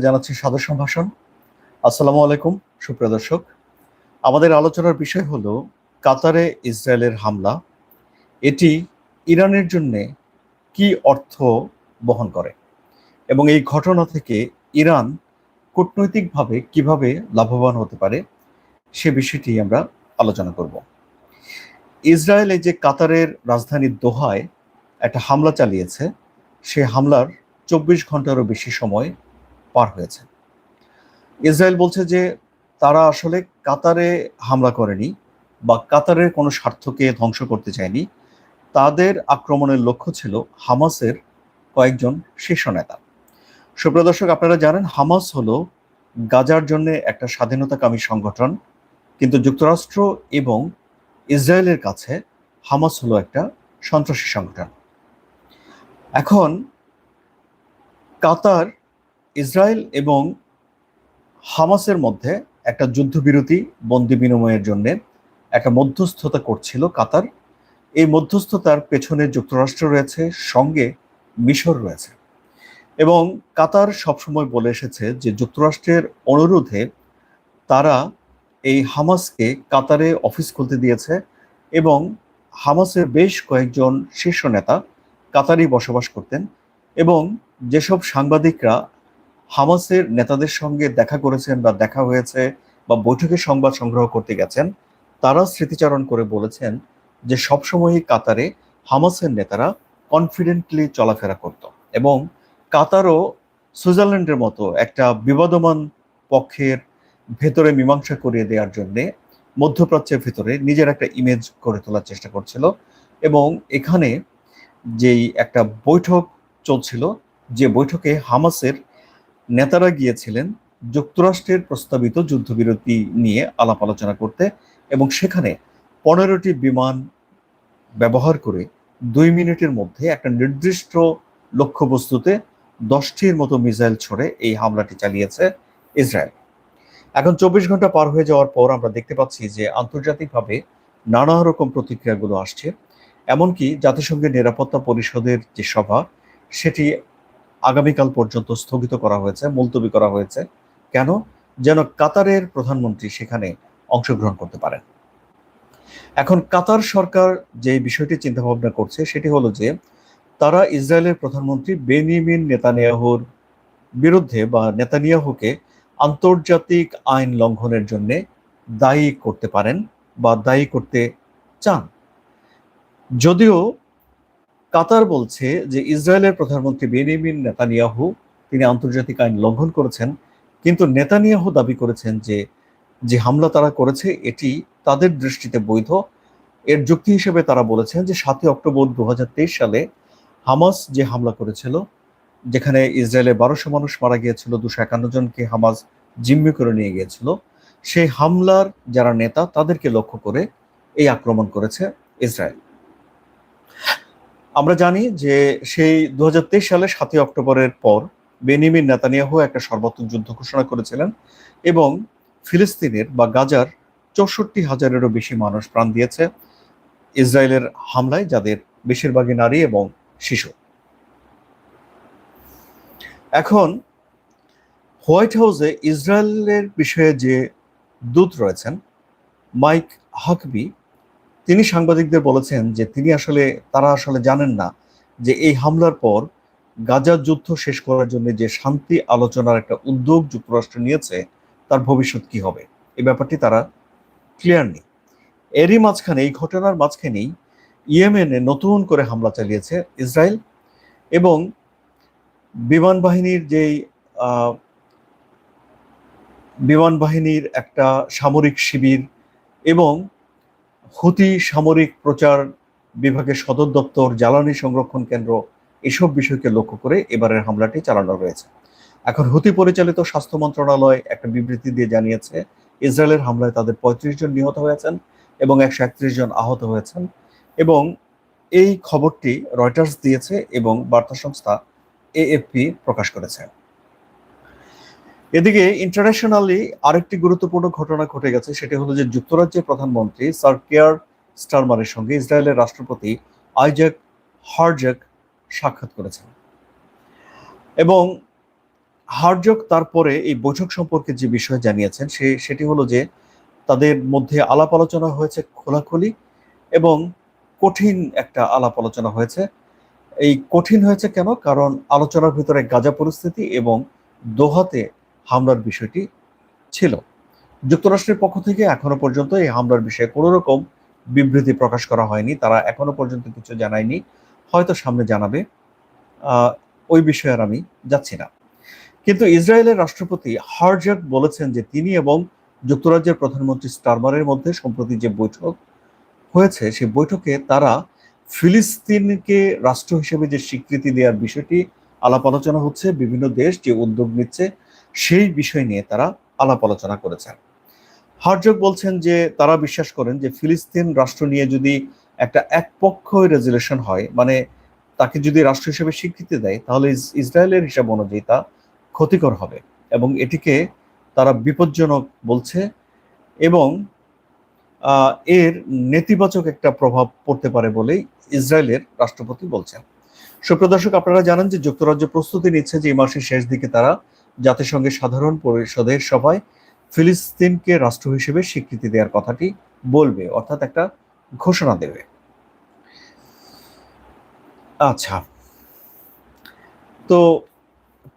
জানাচ্ছি সাদর সম্ভাষণ। আসসালামু আলাইকুম, সুপ্রিয় দর্শক। আমাদের আলোচনার বিষয় হলো কাতারে ইসরায়েলের হামলা। এটি ইরানের জন্য কি অর্থ বহন করে? এবং এই ঘটনা থেকে ইরান কূটনৈতিকভাবে কীভাবে লাভবান হতে পারে, সে বিষয়টি আমরা আলোচনা করব। ইসরায়েলে যে কাতারের রাজধানী দোহায় একটা হামলা চালিয়েছে, সে হামলার চব্বিশ ঘন্টারও বেশি সময় পার হয়েছে। ইসরায়েল বলছে যে তারা আসলে কাতারে হামলা করেনি বা কাতারের কোনো স্বার্থকে ধ্বংস করতে চায়নি। তাদের আক্রমণের লক্ষ্য ছিল হামাসের কয়েকজন শীর্ষ নেতা। সুপ্রিয় দর্শক, আপনারা জানেন হামাস হলো গাজার জন্য একটা স্বাধীনতাকামী সংগঠন। কিন্তু যুক্তরাষ্ট্র এবং ইসরায়েলের কাছে হামাস হলো একটা সন্ত্রাসী সংগঠন। এখন কাতার ইসরায়েল এবং হামাসের মধ্যে একটা যুদ্ধবিরতি, বন্দি বিনিময়ের জন্য একটা মধ্যস্থতা করছিল কাতার। এই মধ্যস্থতার পেছনে যুক্তরাষ্ট্র রয়েছে, সঙ্গে মিশর রয়েছে। এবং কাতার সবসময় বলে এসেছে যে যুক্তরাষ্ট্রের অনুরোধে তারা এই হামাসকে কাতারে অফিস খুলতে দিয়েছে এবং হামাসের বেশ কয়েকজন শীর্ষ নেতা কাতারেই বসবাস করতেন এবং যেসব সাংবাদিকরা হামাসের নেতাদের সঙ্গে দেখা করেছেন বা দেখা হয়েছে বা বৈঠকে সংবাদ সংগ্রহ করতে গেছেন, তারা স্মৃতিচারণ করে বলেছেন যে সবসময়ই কাতারে হামাসের নেতারা কনফিডেন্টলি চলাফেরা করত এবং কাতারও সুইজারল্যান্ডের মতো একটা বিবাদমান পক্ষের ভেতরে মীমাংসা করিয়ে দেওয়ার জন্য মধ্যপ্রাচ্যের ভেতরে নিজের একটা ইমেজ করে তোলার চেষ্টা করছিল এবং এখানে যেই একটা বৈঠক চলছিল, যে বৈঠকে হামাসের নেতারা গিয়েছিলেন যুক্তরাষ্ট্রের প্রস্তাবিত যুদ্ধবিরতি নিয়ে আলাপ আলোচনা করতে এবং সেখানে পনেরোটি বিমান ব্যবহার করে দুই মিনিটের মধ্যে একটা নির্দিষ্ট লক্ষ্যবস্তুতে দশটির মতো মিসাইল ছড়ে এই হামলাটি চালিয়েছে ইসরায়েল। এখন চব্বিশ ঘণ্টা পার হয়ে যাওয়ার পর আমরা দেখতে পাচ্ছি যে আন্তর্জাতিকভাবে নানা রকম প্রতিক্রিয়াগুলো আসছে। এমনকি জাতিসংঘের নিরাপত্তা পরিষদের যে সভা, সেটি আগামীকাল পর্যন্ত স্থগিত করা হয়েছে, মুলতবি করা হয়েছে। কেন? যেন কাতারের প্রধানমন্ত্রী সেখানে অংশগ্রহণ করতে পারেন। এখন কাতার সরকার যে বিষয়টি চিন্তা ভাবনা করছে, সেটি হলো যে, তারা ইসরায়েলের প্রধানমন্ত্রী বেনিমিন নেতানিয়াহুর বিরুদ্ধে বা নেতানিয়াহুকে আন্তর্জাতিক আইন লঙ্ঘনের জন্য দায়ী করতে পারেন বা দায়ী করতে চান। যদিও কাতার বলছে যে ইসরায়েলের প্রধানমন্ত্রী বেনিমিন নেতানিয়াহু, তিনি আন্তর্জাতিক আইন লঙ্ঘন করেছেন, কিন্তু নেতানিয়াহু দাবি করেছেন যে যে হামলা তারা করেছে, এটি তাদের দৃষ্টিতে বৈধ। এর যুক্তি হিসেবে তারা বলেছেন যে সাতই অক্টোবর দু হাজার তেইশ সালে হামাস যে হামলা করেছিল, যেখানে ইসরায়েলে বারোশো মানুষ মারা গিয়েছিল, দুশো একান্ন জনকে হামাস জিম্মি করে নিয়ে গিয়েছিল, সেই হামলার যারা নেতা, তাদেরকে লক্ষ্য করে এই আক্রমণ করেছে ইসরায়েল। আমরা জানি যে সেই দু হাজার তেইশ সালে সাতই অক্টোবরের পর বেনিমিন নেতানিয়াহু একটা সর্বাত্মক যুদ্ধ ঘোষণা করেছিলেন এবং ফিলিস্তিনের বা গাজার চৌষট্টি হাজারেরও বেশি মানুষ প্রাণ দিয়েছে ইসরায়েলের হামলায়, যাদের বেশিরভাগই নারী এবং শিশু। এখন হোয়াইট হাউসে ইসরায়েলের বিষয়ে যে দূত রয়েছেন, মাইক হাকবি তিনি সাংবাদিকদের বলেছেন যে তিনি আসলে, তারা আসলে জানেন না যে এই হামলার পর গাজার যুদ্ধ শেষ করার জন্য যে শান্তি আলোচনার একটা উদ্যোগ যুক্তরাষ্ট্র নিয়েছে, তার ভবিষ্যৎ কি হবে? এই ব্যাপারটি তারা ক্লিয়ার নেই। এরই মাঝখানে, এই ঘটনার মাঝখানেই ইয়েমেনে নতুন করে হামলা চালিয়েছে ইসরায়েল এবং বিমান বাহিনীর যেই বিমান বাহিনীর একটা সামরিক শিবির এবং হুতি সামরিক প্রচার বিভাগের সদর দপ্তর, জ্বালানি সংরক্ষণ কেন্দ্র, এসব বিষয়কে লক্ষ্য করে এবারের হামলাটি চালানো রয়েছে এখন হুতি পরিচালিত স্বাস্থ্য মন্ত্রণালয় একটা বিবৃতি দিয়ে জানিয়েছে, ইসরায়েলের হামলায় তাদের পঁয়ত্রিশ জন নিহত হয়েছেন এবং একশো একত্রিশ জন আহত হয়েছেন এবং এই খবরটি রয়টার্স দিয়েছে এবং বার্তা সংস্থা এএফপি প্রকাশ করেছে। এদিকে ইন্টারন্যাশনালি আরেকটি গুরুত্বপূর্ণ ঘটনা ঘটে গেছে, সেটি হলো যে যুক্তরাজ্যের প্রধানমন্ত্রী স্যার কেয়ার স্টারমারের সঙ্গে ইসরায়েলের রাষ্ট্রপতি আইজাক হারজাক সাক্ষাৎ করেছেন। এবং হারজক তারপরে এই বৈঠক সম্পর্কে যে বিষয় জানিয়েছেন, সে, সেটি হলো যে তাদের মধ্যে আলাপ আলোচনা হয়েছে খোলাখুলি এবং কঠিন একটা আলাপ আলোচনা হয়েছে। এই কঠিন হয়েছে কেন? কারণ আলোচনার ভিতরে গাজা পরিস্থিতি এবং দোহাতে হামলার বিষয়টি ছিল। যুক্তরাষ্ট্রের পক্ষ থেকে এখনও পর্যন্ত এই হামলার বিষয়ে কোনো রকম বিবৃতি প্রকাশ করা হয়নি। তারা এখনও পর্যন্ত কিছু জানায়নি। হয়তো সামনে জানাবে। ওই বিষয়ে আর আমি যাচ্ছি না। কিন্তু ইসরায়েলের রাষ্ট্রপতি হারজাক বলেছেন যে তিনি এবং যুক্তরাজ্যের প্রধানমন্ত্রী স্টারমারের মধ্যে সম্প্রতি যে বৈঠক হয়েছে, সেই বৈঠকে তারা ফিলিস্তিনকে রাষ্ট্র হিসেবে যে স্বীকৃতি দেওয়ার বিষয়টি আলাপ আলোচনা হচ্ছে। বিভিন্ন দেশ যে উদ্যোগ নিচ্ছে সেই বিষয় নিয়ে তারা আলাপ আলোচনা করেছেন। হারজক বলছেন যে, তারা বিশ্বাস করেন যে, ফিলিস্তিন রাষ্ট্র নিয়ে যদি একটা একপক্ষ রেজুলেশন হয় মানে তাকে যদি রাষ্ট্র হিসেবে স্বীকৃতি দেয়, তাহলে ইসরায়েলের হিসাব অনুযায়ী তা ক্ষতিকর হবে এবং এটিকে তারা বিপজ্জনক বলছে এবং এর নেতিবাচক একটা প্রভাব পড়তে পারে বলেই ইসরায়েলের রাষ্ট্রপতি বলছেন। সুপ্রদর্শক আপনারা জানেন যে, যুক্তরাজ্য প্রস্তুতি নিচ্ছে যে, এই মাসের শেষ দিকে তারা জাতিসংঘের সাধারণ পরিষদের সভায় ফিলিস্তিনকে রাষ্ট্র হিসেবে স্বীকৃতি দেওয়ার কথাটি বলবে, অর্থাৎ একটা ঘোষণা দেবে। আচ্ছা। তো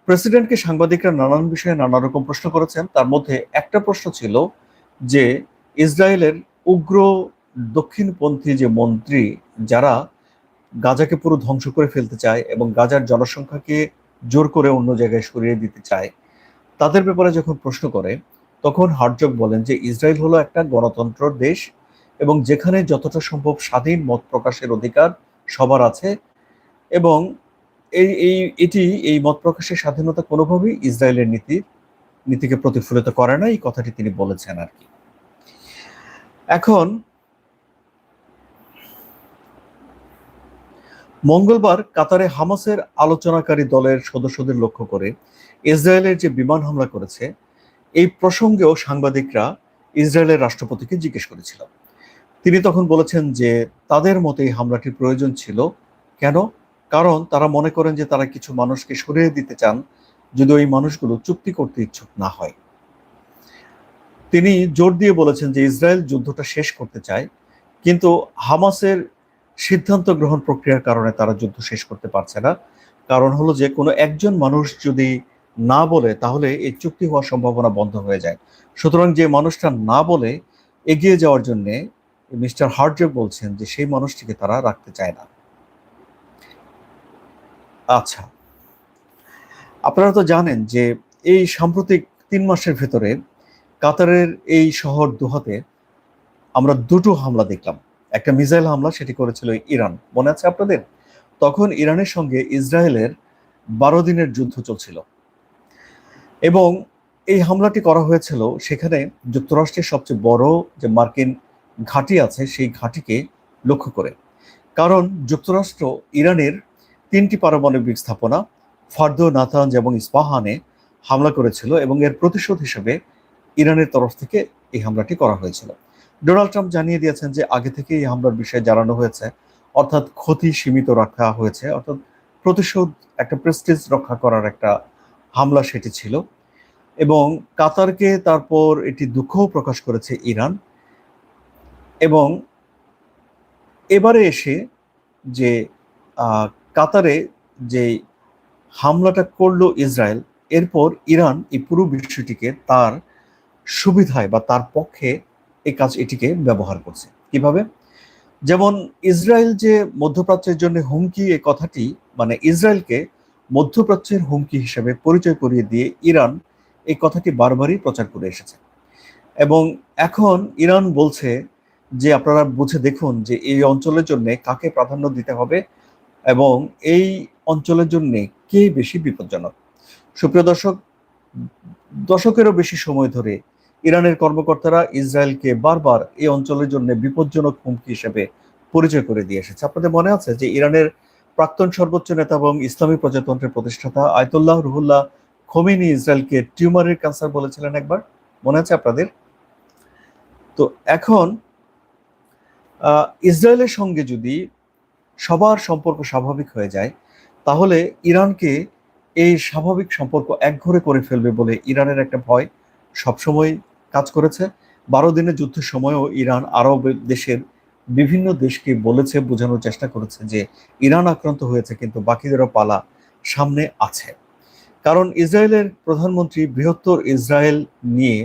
প্রেসিডেন্টকে সাংবাদিকরা নানান বিষয়ে নানা রকম প্রশ্ন করেছেন। তার মধ্যে একটা প্রশ্ন ছিল যে, ইসরায়েলের উগ্র দক্ষিণপন্থী যে মন্ত্রী, যারা গাজাকে পুরো ধ্বংস করে ফেলতে চায় এবং গাজার জনসংখ্যাকে জোর করে অন্য জায়গায় সরিয়ে দিতে চায়। তাদের ব্যাপারে যখন প্রশ্ন করে, তখন হার্জক বলেন যে ইসরায়েল হলো একটা গণতন্ত্র দেশ এবং যেখানে যতটা সম্ভব স্বাধীন মত প্রকাশের অধিকার সবার আছে এবং এই এই, এটি, এই মত প্রকাশের স্বাধীনতা কোনোভাবেই ইসরায়েলের নীতি, নীতিকে প্রতিফলিত করে না, এই কথাটি তিনি বলেছেন আর কি। এখন মঙ্গলবার কাতারে হামাসের আলোচনাকারী দলের সদস্যদের লক্ষ্য করে ইসরায়েলের যে বিমান হামলা করেছে, এই প্রসঙ্গেও সাংবাদিকরা ইসরায়েলের রাষ্ট্রপতিকে জিজ্ঞেস করেছিল। তিনি তখন বলেছেন যে তাদের মতে এই হামলাটির প্রয়োজন ছিল। কেন? কারণ তারা মনে করেন যে তারা কিছু মানুষকে সরিয়ে দিতে চান, যদি ওই মানুষগুলো চুক্তি করতে ইচ্ছুক না হয়। তিনি জোর দিয়ে বলেছেন যে ইসরায়েল যুদ্ধটা শেষ করতে চায়, কিন্তু হামাসের সিদ্ধান্ত গ্রহণ প্রক্রিয়ার কারণে তারা যুদ্ধ শেষ করতে পারছে না। কারণ হলো যে, কোনো একজন মানুষ যদি না বলে, তাহলে এই চুক্তি হওয়ার সম্ভাবনা বন্ধ হয়ে যায়। সুতরাং যে মানুষটা না বলে এগিয়ে যাওয়ার জন্য মিস্টার হার্জে বলছেন যে, সেই মানুষটিকে তারা রাখতে চায় না। আচ্ছা আপনারা তো জানেন যে, এই সাম্প্রতিক তিন মাসের ভেতরে কাতারের এই শহর দুহাতে আমরা দুটো হামলা দেখলাম। একটা মিসাইল হামলা সেটি করেছিল ইরান। মনে আছে আপনাদের? তখন ইরানের সঙ্গে ইসরায়েলের বারো দিনের যুদ্ধ চলছিল। এবং এই হামলাটি করা হয়েছিল সেখানে যুক্তরাষ্ট্রের সবচেয়ে বড় যে মার্কিন ঘাঁটি আছে সেই ঘাঁটিকে লক্ষ্য করে। কারণ যুক্তরাষ্ট্র ইরানের তিনটি পারমাণবিক স্থাপনা, ফার্দো নাতাঞ্জ এবং ইস্পাহানে হামলা করেছিল এবং এর প্রতিশোধ হিসেবে ইরানের তরফ থেকে এই হামলাটি করা হয়েছিল। ডোনাল্ড ট্রাম্প জানিয়ে দিয়েছেন যে আগে থেকেই হামলার বিষয়ে জানানো হয়েছে, অর্থাৎ ক্ষতি সীমিত রাখা হয়েছে, অর্থাৎ প্রতিশোধ, একটা প্রেস্টিজ রক্ষা করার একটা হামলা সেটি ছিল। এবং কাতারকে তারপর এটি দুঃখও প্রকাশ করেছে ইরান। এবং এবারে এসে যে কাতারে যে হামলাটা করল ইসরায়েল, এরপর ইরান এই পুরো বিষয়টিকে তার সুবিধায় বা তার পক্ষে এই কাজ এটিকে ব্যবহার করছে। কীভাবে? যেমন ইসরায়েল যে মধ্যপ্রাচ্যের জন্য হুমকি, এ কথাটি মানে ইসরায়েলকে মধ্যপ্রাচ্যের হুমকি হিসেবে পরিচয় করিয়ে দিয়ে ইরান এই কথাটি বারবারই প্রচার করে এসেছে। এবং এখন ইরান বলছে যে, আপনারা বুঝে দেখুন যে এই অঞ্চলের জন্য কাকে প্রাধান্য দিতে হবে এবং এই অঞ্চলের জন্য কে বেশি বিপজ্জনক। সুপ্রিয় দর্শক, দশকেরও বেশি সময় ধরে ইরানের কর্মকর্তারা ইসরায়েলকে বারবার এই অঞ্চলের জন্য বিপজ্জনক হুমকি হিসেবে পরিচয় করে দিয়ে এসেছে। আপনাদের মনে আছে যে ইরানের প্রাক্তন সর্বোচ্চ নেতা এবং ইসলামী প্রজাতন্ত্রের প্রতিষ্ঠাতা আয়তুল্লাহ রুহুল্লাহ খোমিনি ইসরায়েলকে টিউমারের ক্যান্সার বলেছিলেন একবার? মনে আছে আপনাদের? তো এখন ইসরায়েলের সঙ্গে যদি সবার সম্পর্ক স্বাভাবিক হয়ে যায়, তাহলে ইরানকে এই স্বাভাবিক সম্পর্ক একঘরে করে ফেলবে বলে ইরানের একটা ভয় সবসময় কাজ করেছে। বারো দিনের যুদ্ধের সময়ও ইরান আরব দেশের বিভিন্ন দেশকে বলেছে, বোঝানোর চেষ্টা করেছে যে ইরান আক্রান্ত হয়েছে কিন্তু বাকিদেরও পালা সামনে আছে। কারণ ইসরায়েলের প্রধানমন্ত্রী বৃহত্তর ইসরায়েল নিয়ে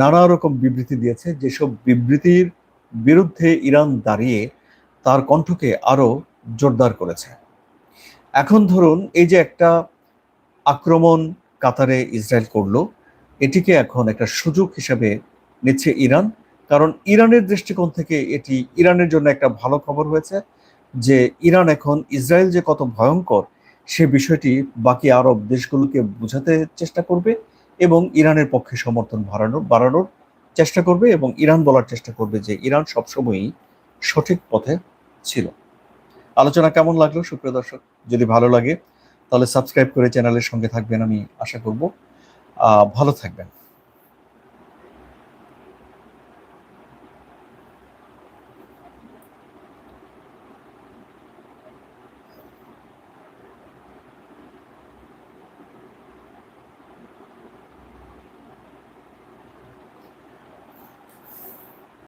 নানা রকম বিবৃতি দিয়েছে। যেসব বিবৃতির বিরুদ্ধে ইরান দাঁড়িয়ে তার কণ্ঠকে আরও জোরদার করেছে। এখন ধরুন এই যে একটা আক্রমণ কাতারে ইসরায়েল করল এটিকে এখন একটা সুযোগ হিসেবে নিচ্ছে ইরান, কারণ ইরানের দৃষ্টিকোণ থেকে এটি ইরানের জন্য একটা ভালো খবর হয়েছে যে ইরান এখন ইসরায়েল যে কত ভয়ঙ্কর, সে বিষয়টি বাকি আরব দেশগুলোকে বোঝাতে চেষ্টা করবে এবং ইরানের পক্ষে সমর্থন বাড়ানোর বাড়ানোর চেষ্টা করবে এবং ইরান বলার চেষ্টা করবে যে ইরান সবসময়ই সঠিক পথে ছিল। আলোচনা কেমন লাগল সুপ্রিয় দর্শক? যদি ভালো লাগে, তাহলে সাবস্ক্রাইব করে চ্যানেলের সঙ্গে থাকবেন আমি আশা করব। ভালো থাকবেন।